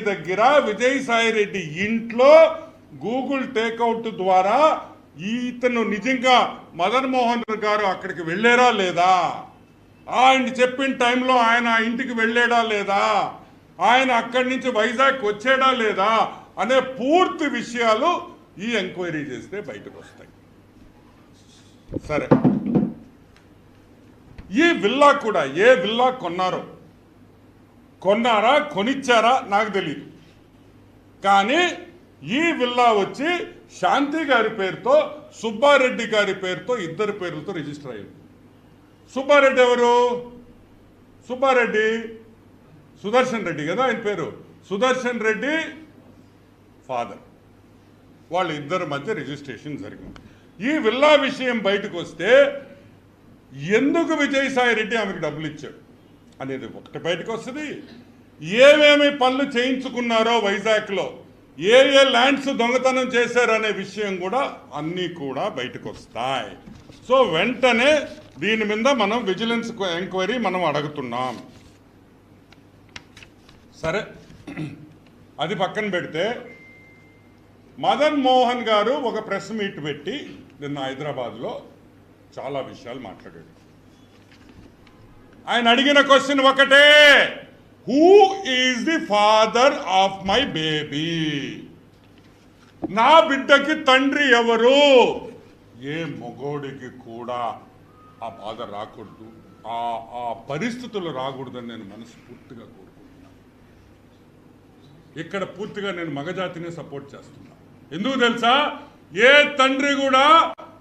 దగ్గర విజయసాయి రెడ్డి ఇంట్లో Google takeout ద్వారా ఇతను నిజంగా మదన్ మోహన్ గారు అక్కడికి వెళ్ళారా లేదా? ఆయన చెప్పిన టైంలో ఆయన ఇంటికి వెళ్ళాడా లేదా? ఆయన అక్కడి నుంచి వైజాగ్ వచ్చాడా లేదా? అనే పూర్తి విషయాలు ఈ ఎంక్వైరీ చేస్తే బయటకు వస్తాయి. సరే. ఈ విల్లా కూడా ఏ విల్లా కొన్నారో కొన్నారా కొనిచ్చారా నాకు తెలియదు కానీ ఈ విల్లా వచ్చి శాంతి గారి పేరుతో సుబ్బారెడ్డి గారి పేరుతో ఇద్దరి పేర్లతో రిజిస్టర్ అయ్యింది సుబ్బారెడ్డి ఎవరు? సుబ్బారెడ్డి సుదర్శన్ రెడ్డి కదా ఆయన పేరు. సుదర్శన్ రెడ్డి ఫాదర్. వాళ్ళ ఇద్దరి మధ్య రిజిస్ట్రేషన్ జరిగింది. ఈ విల్లా విషయం బయటకు వస్తే ఎందుకు విజయసాయి రెడ్డి ఆమెకు డబ్బులు ఇచ్చాడు? అనేది ఒకటి బయటకు వస్తుంది. ఏమేమి పనులు చేయించుకున్నారో వైజాగ్లో ఏ ఏ ల్యాండ్స్ దొంగతనం చేశారనే విషయం కూడా అన్నీ కూడా బయటకు వస్తాయి. సో వెంటనే దీని మీద మనం విజిలెన్స్ ఎంక్వైరీ మనం అడుగుతున్నాం. సరే అది పక్కన పెడితే మదన్ మోహన్ గారు ఒక ప్రెస్ మీట్ పెట్టి నిన్న హైదరాబాద్లో చాలా విషయాలు మాట్లాడాడు. ఆయన అడిగిన క్వశ్చన్ ఒకటే. Who is the father of my baby నా బిడ్డకి తండ్రి ఎవరు? ఏ మొగోడికి కూడా ఆ బాధ రాకూడదు. ఆ ఆ పరిస్థితులు రాకూడదని నేను మనస్ఫూర్తిగా కోరుకుంటున్నాను. ఇక్కడ పూర్తిగా నేను మగజాతిని సపోర్ట్ చేస్తున్నా. ఎందుకు తెలుసా? ఏ తండ్రి కూడా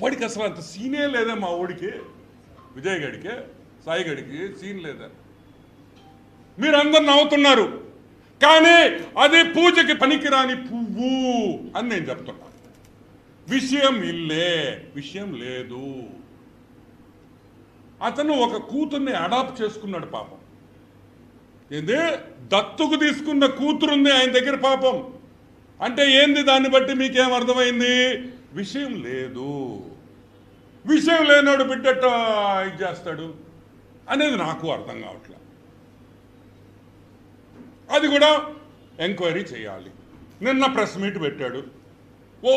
వాడికి అసలు అంత సీనే లేదా మా ఓడికి విజయ్ గడికి సాయి గడికి సీన్ లేదా? మీరందరు నవ్వుతున్నారు. కానీ అది పూజకి పనికిరాని పువ్వు అని నేను చెప్తున్నా. విషయం ఇల్లే విషయం లేదు. అతను ఒక కూతుర్ని అడాప్ట్ చేసుకున్నాడు పాపం. ఏంది? దత్తుకు తీసుకున్న కూతురుంది ఆయన దగ్గర పాపం. అంటే ఏంది దాన్ని బట్టి మీకేం అర్థమైంది? విషయం లేదు. విషయం లేనోడు బిడ్డట ఇది చేస్తాడు అనేది నాకు అర్థం కావట్లే. అది కూడా ఎంక్వైరీ చేయాలి. నిన్న ప్రెస్ మీట్ పెట్టాడు. ఓ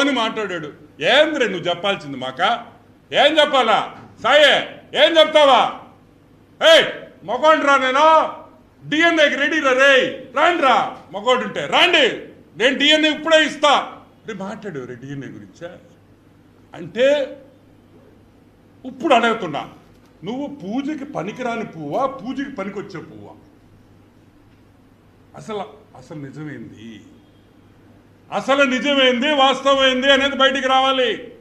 అని మాట్లాడాడు. ఏంద్రే నువ్వు చెప్పాల్సింది మాక? ఏం చెప్పాలా? సాయే ఏం చెప్తావా? ఏయ్ మగోండ్రా నేను? డిఎన్ఏకి రెడీ రా రే రాండ్రా. మగోడుంటే రాండి. నేను డిఎన్ఏ ఇప్పుడే ఇస్తా. రే మాట్లాడు రే డిఎన్ఏ గురించా? అంటే ఇప్పుడు అడుగుతున్నా నువ్వు పూజకి పనికిరాని పువ్వా? పూజకి పనికొచ్చే పువ్వా? అసలు అసలు నిజమేంది? అసలు నిజమేంది? వాస్తవమైంది? అనేది బయటికి రావాలి.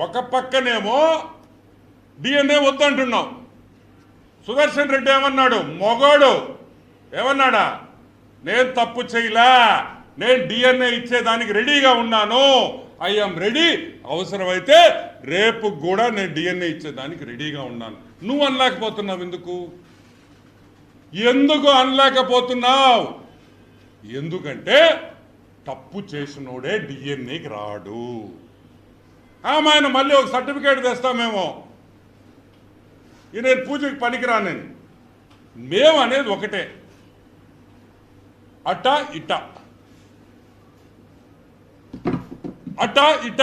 ఒక పక్కనేమో డిఎన్ఏ వద్దంటున్నాం. సుదర్శన్ రెడ్డి ఏమన్నాడు? మొగోడు. ఏమన్నాడా? నేను తప్పు చేయలా. నేను డిఎన్ఏ ఇచ్చేదానికి రెడీగా ఉన్నాను. I'm ready. అవసరమైతే రేపు కూడా నేను డిఎన్ఏ ఇచ్చేదానికి రెడీగా ఉన్నాను. నువ్వు అనలేకపోతున్నావు ఎందుకు? ఎందుకు అనలేకపోతున్నావు? ఎందుకంటే తప్పు చేసినోడే డిఎన్ఏకి రాడు. ఆమె ఆయన మళ్ళీ ఒక సర్టిఫికేట్ తెస్తామేమో. నేను పూజకి పనికిరానని మేము అనేది ఒకటే. అట ఇట అట ఇట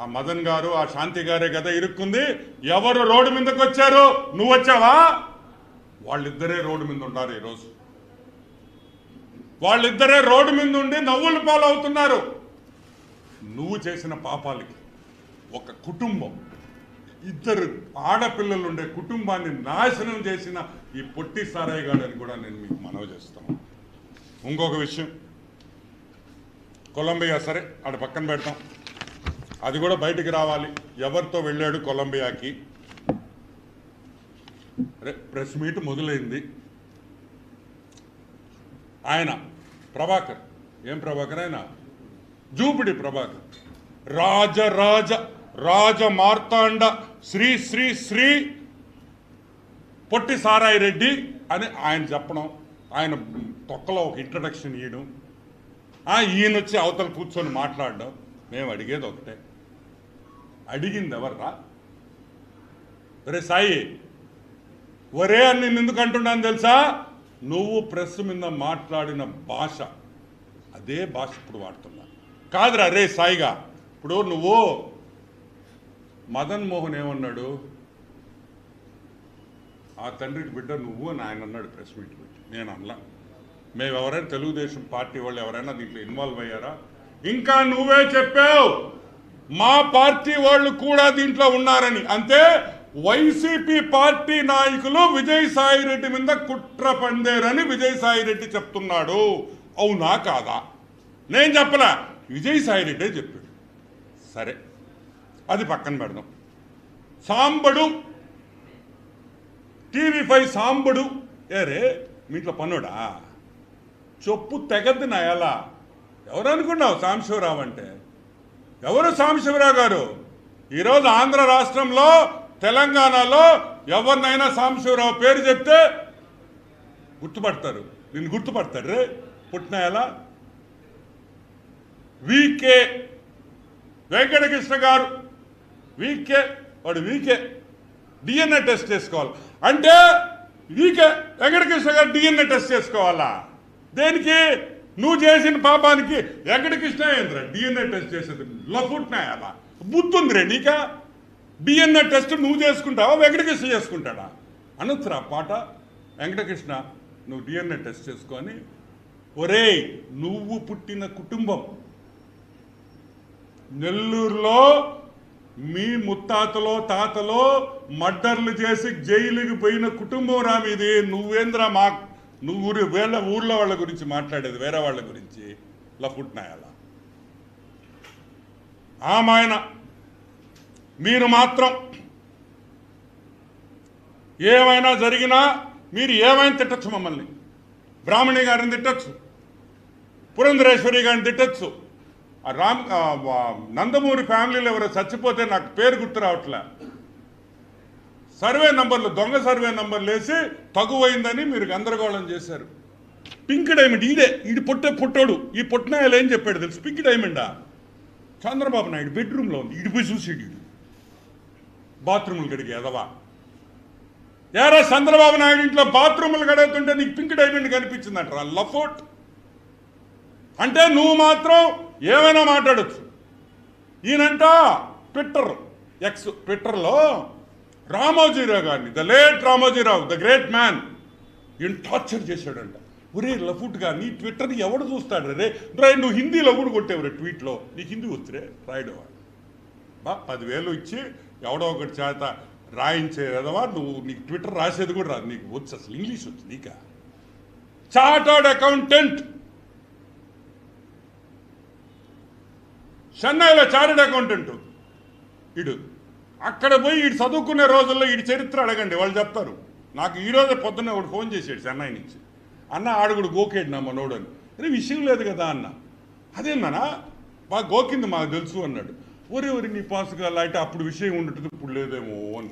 ఆ మదన్ గారు ఆ శాంతి గారే కదా ఇరుక్కుంది. ఎవరు రోడ్డు మీదకి వచ్చారు? నువ్వు వచ్చావా? వాళ్ళిద్దరే రోడ్డు మీద ఉన్నారు ఈరోజు. వాళ్ళిద్దరే రోడ్డు మీద ఉండి నవ్వులు పాలవుతున్నారు. నువ్వు చేసిన పాపాలకి ఒక కుటుంబం ఇద్దరు ఆడపిల్లలు ఉండే కుటుంబాన్ని నాశనం చేసిన ఈ పొట్టి సారాయి గాడని కూడా నేను మీకు మనవి చేస్తాను. ఇంకొక విషయం. కొలంబియా సరే ఆడ పక్కన పెడతాం. అది కూడా బయటికి రావాలి. ఎవరితో వెళ్ళాడు కొలంబియాకి? ప్రెస్ మీట్ మొదలైంది. ఆయన ప్రభాకర్. ఏం ప్రభాకర్ ఆయన? జూపిడి ప్రభాకర్. రాజ రాజ రాజ మార్తాండ శ్రీ శ్రీ శ్రీ పొట్టి సారాయి రెడ్డి అని ఆయన చెప్పడం ఆయన తొక్కలో ఒక ఇంట్రడక్షన్ ఇవ్వడం ఆ ఈయన వచ్చి అవతల కూర్చొని మాట్లాడడం మేము అడిగేది ఒకటే. అడిగింది ఎవర్రా రే సాయి ఒరే అని నేను ఎందుకు అంటున్నాను తెలుసా? నువ్వు ప్రెస్ మీద మాట్లాడిన భాష అదే భాష ఇప్పుడు వాడుతున్నా. కాదురా రే సాయిగా ఇప్పుడు నువ్వు మదన్ మోహన్ ఏమన్నాడు? ఆ తండ్రికి బిడ్డ నువ్వు అని ఆయన అన్నాడు ప్రెస్ మీట్ పెట్టి. నేను అనలా మేము ఎవరైనా తెలుగుదేశం పార్టీ వాళ్ళు ఎవరైనా దీంట్లో ఇన్వాల్వ్ అయ్యారా? ఇంకా నువ్వే చెప్పావు! మా పార్టీ వాళ్ళు కూడా దీంట్లో ఉన్నారని. అంతే వైసీపీ పార్టీ నాయకులు విజయసాయి రెడ్డి మీద కుట్ర పందేరని విజయసాయి రెడ్డి చెప్తున్నాడు. అవునా కాదా? నేను చెప్పలా విజయసాయి రెడ్డే చెప్పాడు. సరే అది పక్కన పెడదాం. Sambadu TV five Sambadu. ఏరే మీ ఇంట్లో పనుడా చొప్పు తెగద్దు నా ఎలా? ఎవరు అనుకున్నావు సాంబశివరావు అంటే? ఎవరు సాంబశివరావు గారు? ఈరోజు ఆంధ్ర రాష్ట్రంలో తెలంగాణలో ఎవరినైనా సాంబశివరావు పేరు చెప్తే గుర్తుపడతారు. నిన్ను గుర్తుపడతారు రే పుట్టిన ఎలా వికే వెంకటకృష్ణ గారు. వీకే వాడు వీకే డిఎన్ఏ టెస్ట్ చేసుకోవాలి. అంటే వీకే వెంకటకృష్ణ గారు డిఎన్ఏ టెస్ట్ చేసుకోవాలా? దేనికి? నువ్వు చేసిన పాపానికి వెంకటకృష్ణయంత్ర డిఎన్ఏ టెస్ట్ చేసేది. లఫుట్నాయాలా బుద్ధుందిరే నీకా? డిఎన్ఏ టెస్ట్ నువ్వు చేసుకుంటావా? వెంకటకృష్ణ చేసుకుంటాడా? అనొచ్చురా పాట. వెంకటకృష్ణ నువ్వు డిఎన్ఏ టెస్ట్ చేసుకొని ఒరేయ్ నువ్వు పుట్టిన కుటుంబం. నెల్లూరులో మీ ముత్తాతలో తాతలో మర్డర్లు చేసి జైలుకి పోయిన కుటుంబం రా మీది. నువ్వేంద్రా మా నువ్వు ఊరి వేళ ఊర్లో వాళ్ళ గురించి మాట్లాడేది వేరే వాళ్ళ గురించి. లఫుట్నాయాల ఆమాయన మీరు మాత్రం ఏమైనా జరిగినా మీరు ఏమైనా తిట్టచ్చు మమ్మల్ని. బ్రాహ్మణి గారిని తిట్టచ్చు. పురంధరేశ్వరి గారిని తిట్టచ్చు. రామ్ నందమూరి ఫ్యామిలీలో ఎవరో చచ్చిపోతే నాకు పేరు గుర్తు రావట్లే. సర్వే నంబర్లు దొంగ సర్వే నంబర్లు వేసి తగువైందని మీరు గందరగోళం చేశారు. పింక్ డైమండ్ ఈడే ఈడు పొట్టే పుట్టాడు ఈ పుట్టినాయలు ఏం చెప్పాడు తెలుసు. పింక్ డైమండా? చంద్రబాబు నాయుడు బెడ్రూమ్లో ఉంది ఇటు పోయి చూసాడు బాత్రూములు గడిగి ఎదవా? ఏరా చంద్రబాబు నాయుడు ఇంట్లో బాత్రూములు గడుగుతుంటే నీకు పింక్ డైమండ్ కనిపించిందంటారా లఫోట్? అంటే నువ్వు మాత్రం ఏమైనా మాట్లాడొచ్చు. ఈయనంట ట్విట్టర్ ఎక్స్ ట్విట్టర్లో రామోజీరావు గారిని the late Ramoji Rao the great man. ఈయన టార్చర్ చేశాడంట. ఒరే లఫుట్గా నీ ట్విట్టర్ ఎవడు చూస్తాడు రే? రే నువ్వు హిందీలో కూడా కొట్టేవరే ట్వీట్లో. నీకు హిందీ వచ్చురే రాయడం బా పదివేలు ఇచ్చి ఎవడో ఒకటి చేత రాయించేదవా నువ్వు నీకు ట్విట్టర్ రాసేది కూడా రాదు. నీకు వచ్చు అసలు ఇంగ్లీష్ వచ్చు నీకా? Chartered accountant. చెన్నైలో చార్టర్డ్ అకౌంటెంట్. ఇడు. అక్కడ పోయి వీడు చదువుకునే రోజుల్లో వీడి చరిత్ర అడగండి వాళ్ళు చెప్తారు. నాకు ఈ పొద్దున్న పొద్దున్నే ఒకటి ఫోన్ చేసాడు చెన్నై నుంచి. అన్న ఆడుగుడు గోకేడు నా మనోడు అని అరే విషయం లేదు కదా అన్న. అదేందనా బాగా గోకింది మాకు తెలుసు అన్నాడు. ఒరే ఒరి నీ పాసుగా అయితే అప్పుడు విషయం ఉండేటది ఇప్పుడు లేదేమో అని.